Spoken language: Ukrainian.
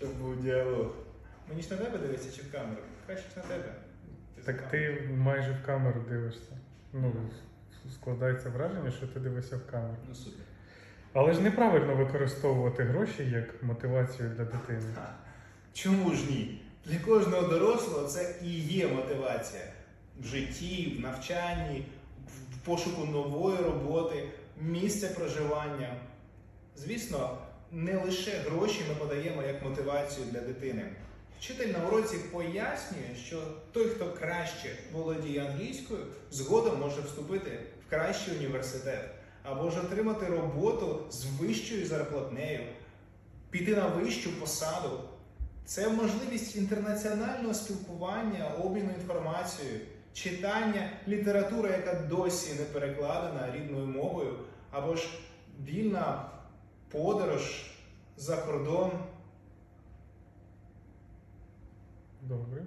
щоб був діалог. Мені ж на тебе дивитися чи в камеру? Краще ж на тебе. Ти за Так ти майже в камеру дивишся. Ну, складається враження, що ти дивишся в камеру. Ну супер. Але ж неправильно використовувати гроші як мотивацію для дитини. Ха. Чому ж ні? Для кожного дорослого це і є мотивація в житті, в навчанні, в пошуку нової роботи, місця проживання. Звісно, не лише гроші ми подаємо як мотивацію для дитини. Вчитель на уроці пояснює, що той, хто краще володіє англійською, згодом може вступити в кращий університет або ж отримати роботу з вищою зарплатнею, піти на вищу посаду. Це можливість інтернаціонального спілкування, обміну інформацією, читання літератури, яка досі не перекладена рідною мовою, або ж вільна подорож за кордон. Добре.